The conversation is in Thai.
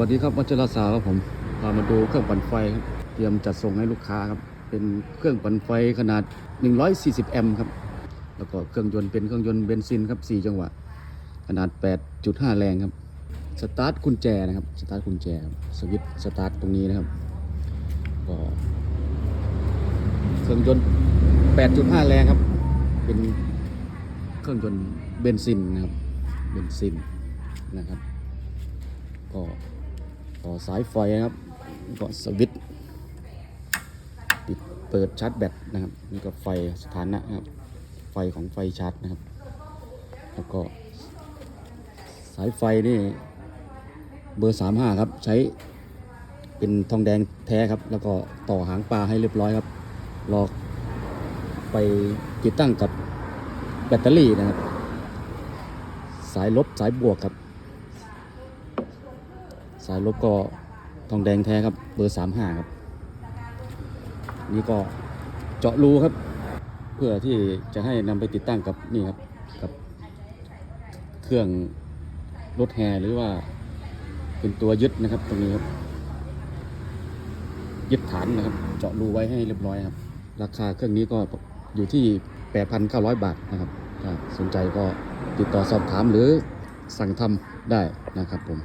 วัสดีครับวัชรศาสตร์ครับผมพามาดูเครื่องปั่นไฟครับเตรียมจัดส่งให้ลูกค้าครับเป็นเครื่องปั่นไฟขนาด 140 แอมป์ครับแล้วก็เครื่องยนต์เป็นเครื่องยนต์เบนซินครับ 4 จังหวะ ขนาด 8.5 แรงครับสตาร์ทกุญแจนะครับสตาร์ทกุญแจสวิตสตาร์ทตรงนี้นะครับก็เครื่องยนต์ 8.5 แรงครับ เป็นเครื่องยนต์เบนซินนะครับเบนซินนะครับ ก็ ต่อสายไฟนะครับก็สวิตช์ปิดเปิดชาร์จแบตนะครับนี่ก็ไฟสถานะนะครับไฟของไฟชาร์จนะครับ แล้วก็สายไฟนี่เบอร์ 35 ครับ ใช้เป็นทองแดงแท้ครับ แล้วก็ต่อหางปลาให้เรียบร้อยครับรอไปติดตั้งกับแบตเตอรี่นะครับ สายลบสายบวกครับ สายลบก็ทองแดงแท้ครับ เบอร์35ครับ นี่ก็เจาะรูครับ เพื่อที่จะให้นำไปติดตั้งกับนี่ครับกับเครื่องรถแฮหรือว่าเป็นตัวยึดนะครับตรงนี้ครับยึดฐานนะครับ เจาะรูไว้ให้เรียบร้อยครับ ราคาเครื่องนี้ก็อยู่ที่ 8,900 บาทนะครับถ้าสนใจก็ติดต่อสอบถามหรือสั่งทำได้นะครับผม